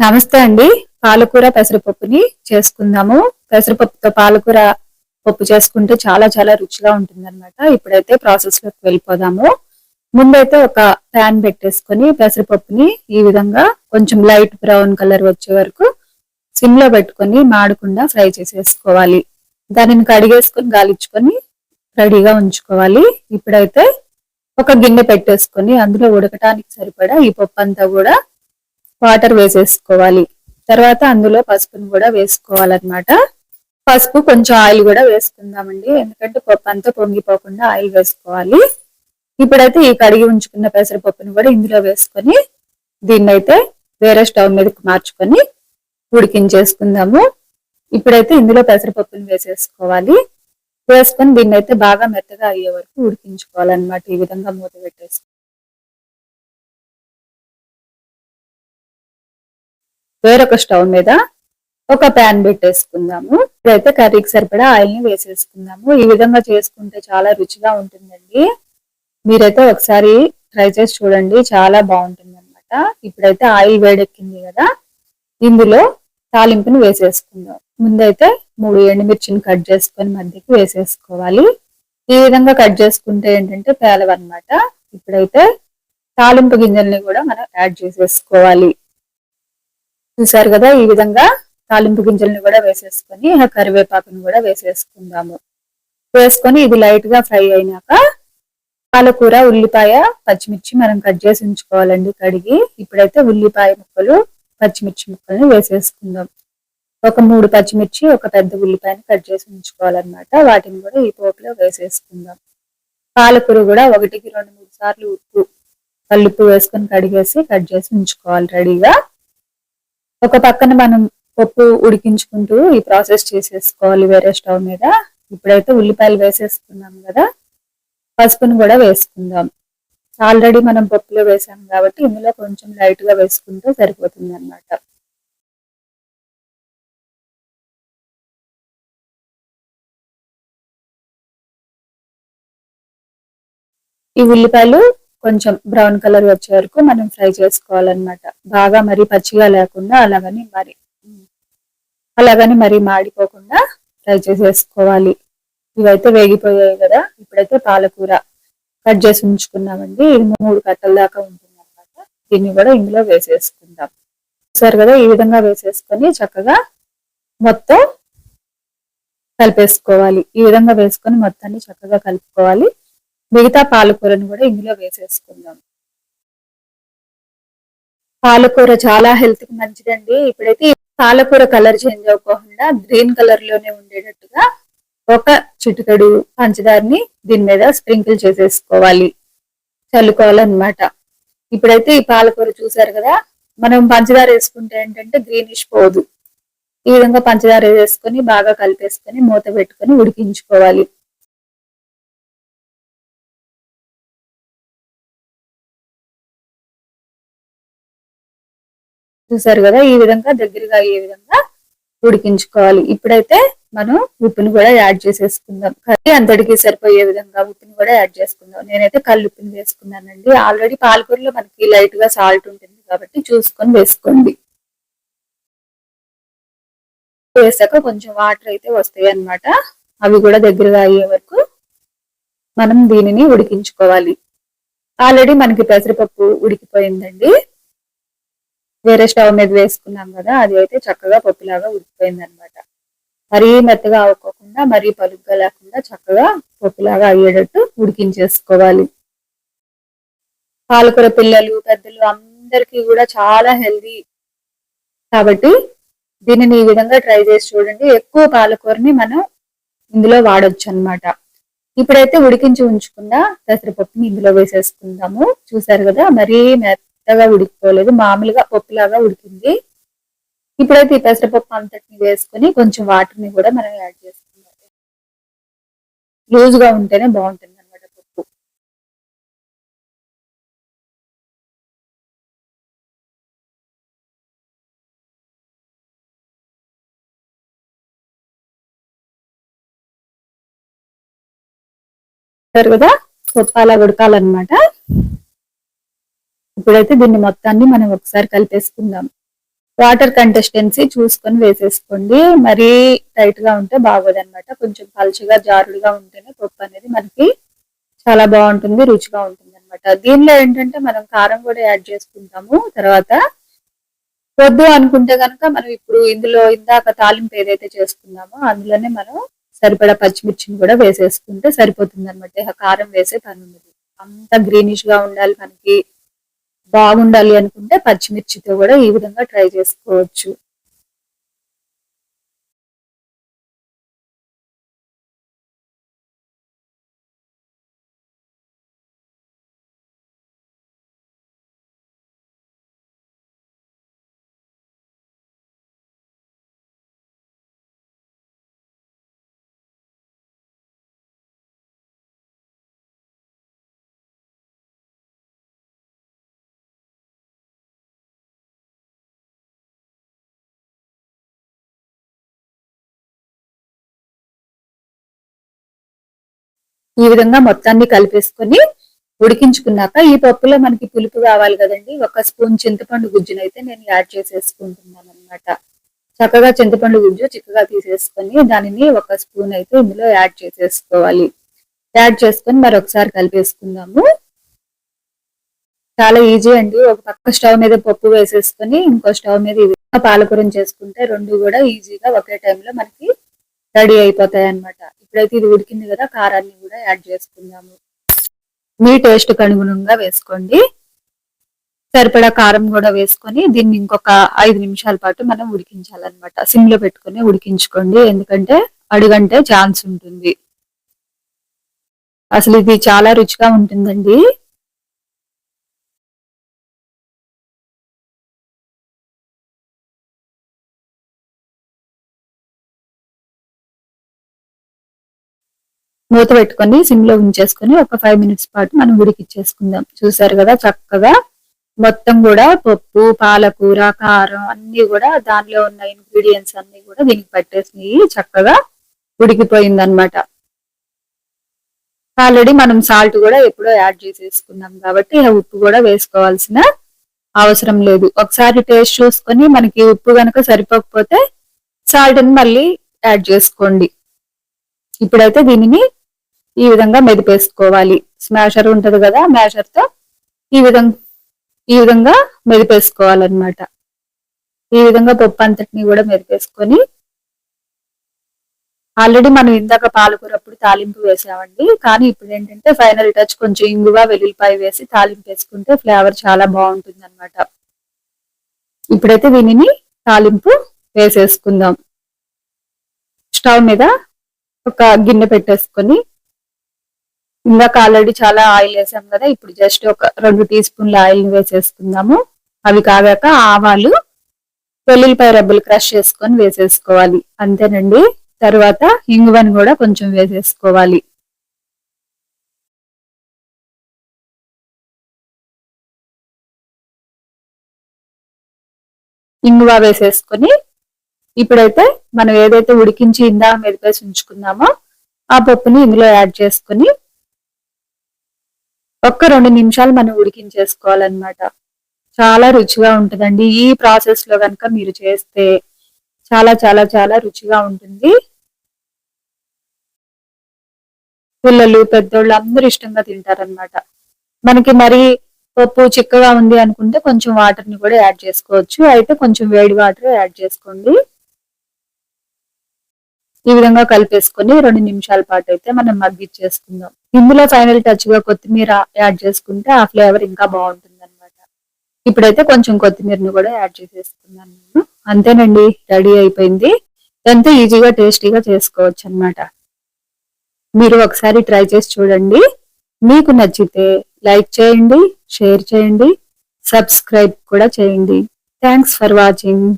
నమస్తే అండి. పాలకూర పెసరపప్పుని చేసుకుందాము. పెసరపప్పుతో పాలకూర పప్పు చేసుకుంటే చాలా చాలా రుచిగా ఉంటుంది అనమాట ఇప్పుడైతే ప్రాసెస్లోకి వెళ్ళిపోదాము. ముందైతే ఒక ప్యాన్ పెట్టేసుకొని పెసరపప్పుని ఈ విధంగా కొంచెం లైట్ బ్రౌన్ కలర్ వచ్చే వరకు సిమ్లో పెట్టుకొని మాడకుండా ఫ్రై చేసేసుకోవాలి. దానిని కడిగేసుకొని గాలించుకొని రెడీగా ఉంచుకోవాలి. ఇప్పుడైతే ఒక గిన్నె పెట్టేసుకొని అందులో ఉడకటానికి సరిపడా ఈ పప్పు అంతా కూడా వాటర్ వేసేసుకోవాలి. తర్వాత అందులో పసుపుని కూడా వేసుకోవాలన్నమాట. పసుపు కొంచెం ఆయిల్ కూడా వేసుకుందామండి. ఎందుకంటే పప్పు అంతా పొంగిపోకుండా ఆయిల్ వేసుకోవాలి. ఇప్పుడైతే ఈ కడిగి ఉంచుకున్న పెసరపప్పుని కూడా ఇందులో వేసుకొని దీన్ని అయితే వేరే స్టవ్ మీదకి మార్చుకొని ఉడికించేసుకుందాము. ఇప్పుడైతే ఇందులో పెసరపప్పుని వేసేసుకోవాలి. వేసుకొని దీన్ని అయితే బాగా మెత్తగా అయ్యే వరకు ఉడికించుకోవాలన్నమాట. ఈ విధంగా మూత పెట్టేసి వేరొక స్టవ్ మీద ఒక ప్యాన్ పెట్టేసుకుందాము. ఇప్పుడైతే కర్రీకి సరిపడా ఆయిల్ని వేసేసుకుందాము. ఈ విధంగా చేసుకుంటే చాలా రుచిగా ఉంటుందండి. మీరైతే ఒకసారి ట్రై చేసి చూడండి చాలా బాగుంటుంది అనమాట ఇప్పుడైతే ఆయిల్ వేడెక్కింది కదా ఇందులో తాలింపుని వేసేసుకుందాం. ముందైతే మూడు ఎండుమిర్చిని కట్ చేసుకొని మధ్యకి వేసేసుకోవాలి. ఈ విధంగా కట్ చేసుకుంటే ఏంటంటే పేలవన్నమాట. ఇప్పుడైతే తాలింపు గింజల్ని కూడా మనం యాడ్ చేసేసుకోవాలి. చూసారు కదా ఈ విధంగా తాలింపు గింజల్ని కూడా వేసేసుకొని కరివేపాకుని కూడా వేసేసుకుందాము. వేసుకొని ఇది లైట్గా ఫ్రై అయినాక పాలకూర ఉల్లిపాయ పచ్చిమిర్చి మనం కట్ చేసి ఉంచుకోవాలండి కడిగి. ఇప్పుడైతే ఉల్లిపాయ ముక్కలు పచ్చిమిర్చి ముక్కల్ని వేసేసుకుందాం. ఒక మూడు పచ్చిమిర్చి ఒక పెద్ద ఉల్లిపాయని కట్ చేసి ఉంచుకోవాలన్నమాట. వాటిని కూడా ఈ పోపులో వేసేసుకుందాం. పాలకూర కూడా ఒకటికి రెండు మూడు సార్లు ఉప్పు కల్లుప్పు వేసుకొని కడిగేసి కట్ చేసి ఉంచుకోవాలి రెడీగా ఒక పక్కన మనం పప్పు ఉడికించుకుంటూ ఈ ప్రాసెస్ చేసేసుకోవాలి వేరే స్టవ్ మీద. ఇప్పుడైతే ఉల్లిపాయలు వేసేసుకున్నాం కదా. పసుపుని కూడా వేసుకుందాం. ఆల్రెడీ మనం పప్పులో వేసాం కాబట్టి ఇందులో కొంచెం లైట్గా వేసుకుంటే సరిపోతుంది అనమాట ఈ ఉల్లిపాయలు కొంచెం బ్రౌన్ కలర్ వచ్చే వరకు మనం ఫ్రై చేసుకోవాలన్నమాట. బాగా మరి పచ్చిగా లేకుండా అలాగని మరి అలాగని మరి మాడిపోకుండా ఫ్రై చేసేసుకోవాలి. ఇవైతే వేగిపోయాయి కదా ఇప్పుడైతే పాలకూర కట్ చేసి ఉంచుకున్నామండి. ఇది మూడు కట్టల దాకా ఉంటుంది అనమాట దీన్ని కూడా ఇందులో వేసేసుకుందాం. సరే కదా ఈ విధంగా వేసేసుకొని చక్కగా మొత్తం కలిపేసుకోవాలి. ఈ విధంగా వేసుకొని మొత్తాన్ని చక్కగా కలుపుకోవాలి. మిగతా పాలకూరను కూడా ఇందులో వేసేసుకుందాం. పాలకూర చాలా హెల్త్కి మంచిదండి. ఇప్పుడైతే పాలకూర కలర్ చేంజ్ అవ్వకుండా గ్రీన్ కలర్లోనే ఉండేటట్టుగా ఒక చిటికడు పంచదారని దీని మీద స్ప్రింకిల్ చేసేసుకోవాలి. చల్లుకోవాలన్నమాట. ఇప్పుడైతే ఈ పాలకూర చూసారు కదా మనం పంచదార వేసుకుంటే ఏంటంటే గ్రీనిష్ పోదు. ఈ విధంగా పంచదార వేసుకొని బాగా కలిపేసుకొని మూత పెట్టుకొని ఉడికించుకోవాలి. చూసారు కదా ఈ విధంగా దగ్గరగా అయ్యే విధంగా ఉడికించుకోవాలి. ఇప్పుడైతే మనం ఉప్పుని కూడా యాడ్ చేసేసుకుందాం. కర్రీ అంతటికి సరిపోయే విధంగా ఉప్పుని కూడా యాడ్ చేసుకుందాం. నేనైతే కళ్ళు ఉప్పుని వేసుకున్నానండి. ఆల్రెడీ పాలకూరలో మనకి లైట్గా సాల్ట్ ఉంటుంది కాబట్టి చూసుకొని వేసుకోండి. వేసాక కొంచెం వాటర్ అయితే వస్తాయి అన్నమాట. అవి కూడా దగ్గరగా అయ్యే వరకు మనం దీనిని ఉడికించుకోవాలి. ఆల్రెడీ మనకి పెసరపప్పు ఉడికిపోయిందండి. వేరే స్టవ్ మీద వేసుకున్నాం కదా అది అయితే చక్కగా పప్పులాగా ఉడికిపోయింది అనమాట మరీ మెత్తగా అవ్వకోకుండా మరీ పలుగ్గా లేకుండా చక్కగా పప్పులాగా అయ్యేటట్టు ఉడికించేసుకోవాలి. పాలకూర పిల్లలు పెద్దలు అందరికీ కూడా చాలా హెల్దీ. కాబట్టి దీనిని ఈ విధంగా ట్రై చేసి చూడండి. ఎక్కువ పాలకూరని మనం ఇందులో వాడొచ్చు అనమాట ఇప్పుడైతే ఉడికించి ఉంచుకున్న పెసరపప్పుని ఇందులో వేసేసుకుందాము. చూసారు కదా మరీ మెత్తగా ఉడికిపోలేదు మామూలుగా పప్పులాగా ఉడికింది. ఇప్పుడైతే ఈ పెసరపప్పు అంతటిని వేసుకొని కొంచెం వాటర్ని కూడా మనం యాడ్ చేసుకుందాం. లూజ్గా ఉంటేనే బాగుంటుంది అనమాట పప్పు కదా? పప్పు అలా ఉడకాలన్నమాట. ఇప్పుడైతే దీన్ని మొత్తాన్ని మనం ఒకసారి కలిపేసుకుందాం. వాటర్ కంటెస్టెన్సీ చూసుకొని వేసేసుకోండి. మరీ టైట్గా ఉంటే బాగోదన్నమాట. కొంచెం పలుచగా జారుడుగా ఉంటేనే పప్పు అనేది మనకి చాలా బాగుంటుంది రుచిగా ఉంటుంది అనమాట దీనిలో ఏంటంటే మనం కారం కూడా యాడ్ చేసుకుంటాము. తర్వాత వద్దు అనుకుంటే కనుక మనం ఇప్పుడు ఇందులో ఇందాక తాలింపు ఏదైతే చేసుకున్నామో అందులోనే మనం సరిపడా పచ్చిమిర్చిని కూడా వేసేసుకుంటే సరిపోతుంది అనమాట కారం వేసే పని ఉండదు. అంత గ్రీనిష్గా ఉండాలి మనకి. బాగుండాలి అనుకుంటే పచ్చిమిర్చితో కూడా ఈ విధంగా ట్రై చేసుకోవచ్చు. ఈ విధంగా మొత్తాన్ని కలిపేసుకొని ఉడికించుకున్నాక ఈ పప్పులో మనకి పులుపు కావాలి కదండి. ఒక స్పూన్ చింతపండు గుజ్జునైతే నేను యాడ్ చేసేసుకుంటున్నాను అనమాట చక్కగా చింతపండు గుజ్జు చిక్కగా తీసేసుకొని దానిని ఒక స్పూన్ అయితే ఇందులో యాడ్ చేసేసుకోవాలి. యాడ్ చేసుకొని మరొకసారి కలిపేసుకుందాము. చాలా ఈజీ అండి. ఒక పక్క స్టవ్ మీద పప్పు వేసేసుకొని ఇంకో స్టవ్ మీద పాలకూరం చేసుకుంటే రెండు కూడా ఈజీగా ఒకే టైంలో మనకి రెడీ అయిపోతాయి అనమాట ఇప్పుడైతే ఇది ఉడికింది కదా కారాన్ని కూడా యాడ్ చేసుకుందాము. మీ టేస్ట్ అనుగుణంగా వేసుకోండి. సరిపడా కారం కూడా వేసుకొని దీన్ని ఇంకొక ఐదు నిమిషాల పాటు మనం ఉడికించాలన్నమాట. సిమ్లో పెట్టుకుని ఉడికించుకోండి. ఎందుకంటే అడుగంటే ఛాన్స్ ఉంటుంది. అసలు ఇది చాలా రుచిగా ఉంటుందండి. మూత పెట్టుకొని సిమ్లో ఉంచేసుకొని ఒక ఫైవ్ మినిట్స్ పాటు మనం ఉడికిచ్చేసుకుందాం. చూసారు కదా చక్కగా? మొత్తం కూడా పప్పు పాలకూర కారం అన్ని కూడా దానిలో ఉన్న ఇంగ్రీడియంట్స్ అన్ని కూడా దీనికి పట్టేసినాయి చక్కగా ఉడికిపోయింది అనమాట ఆల్రెడీ మనం సాల్ట్ కూడా ఎప్పుడో యాడ్ చేసేసుకున్నాం కాబట్టి ఉప్పు కూడా వేసుకోవాల్సిన అవసరం లేదు. ఒకసారి టేస్ట్ చూసుకొని మనకి ఉప్పు కనుక సరిపోకపోతే సాల్ట్ మళ్ళీ యాడ్ చేసుకోండి. ఇప్పుడైతే దీనిని ఈ విధంగా మెదిపేసుకోవాలి. స్మాషర్ ఉంటది కదా మ్యాషర్తో ఈ విధంగా ఈ విధంగా మెదిపేసుకోవాలన్నమాట. ఈ విధంగా పప్పు అంతటిని కూడా మెదిపేసుకొని ఆల్రెడీ మనం ఇందాక పాలకూరప్పుడు తాలింపు వేసామండి. కానీ ఇప్పుడు ఏంటంటే ఫైనల్ టచ్ కొంచెం ఇంగువ వెల్లుల్లిపాయ వేసి తాలింపు వేసుకుంటే ఫ్లేవర్ చాలా బాగుంటుంది అనమాట ఇప్పుడైతే దీనిని తాలింపు వేసేసుకుందాం. స్టవ్ మీద ఒక గిన్నె పెట్టేసుకొని ఇందాక ఆల్రెడీ చాలా ఆయిల్ వేసాం కదా ఇప్పుడు జస్ట్ ఒక రెండు టీ స్పూన్ల ఆయిల్ వేసేసుకుందాము. అవి కాగాక ఆవాలు వెల్లుల్లిపాయ రబ్బులు క్రష్ చేసుకొని వేసేసుకోవాలి. అంతేనండి. తర్వాత ఇంగువని కూడా కొంచెం వేసేసుకోవాలి. ఇంగువ వేసేసుకొని ఇప్పుడైతే మనం ఏదైతే ఉడికించి ఇందా మెదిపేసి ఉంచుకున్నామో ఆ పప్పుని ఇందులో యాడ్ చేసుకొని ఒక్క రెండు నిమిషాలు మనం ఉడికించేసుకోవాలన్నమాట. చాలా రుచిగా ఉంటుందండి. ఈ ప్రాసెస్లో కనుక మీరు చేస్తే చాలా చాలా చాలా రుచిగా ఉంటుంది. పిల్లలు పెద్దోళ్ళు అందరూ ఇష్టంగా తింటారనమాట మనకి మరి పప్పు చిక్కగా ఉంది అనుకుంటే కొంచెం వాటర్ని కూడా యాడ్ చేసుకోవచ్చు. అయితే కొంచెం వేడి వాటర్ యాడ్ చేసుకోండి. ఈ విధంగా కలిపేసుకొని రెండు నిమిషాల పాటు అయితే మనం మగ్గిచ్చేసుకుందాం ఇందులో ఫైనల్ టచ్గా కొత్తిమీర యాడ్ చేసుకుంటే ఆ ఫ్లేవర్ ఇంకా బాగుంటుంది అనమాట ఇప్పుడైతే కొంచెం కొత్తిమీరని కూడా యాడ్ చేసేసుకున్నాను నేను. అంతేనండి రెడీ అయిపోయింది. ఎంతో ఈజీగా టేస్టీగా చేసుకోవచ్చు అనమాట మీరు ఒకసారి ట్రై చేసి చూడండి. మీకు నచ్చితే లైక్ చేయండి షేర్ చేయండి సబ్స్క్రైబ్ కూడా చేయండి. Thanks for watching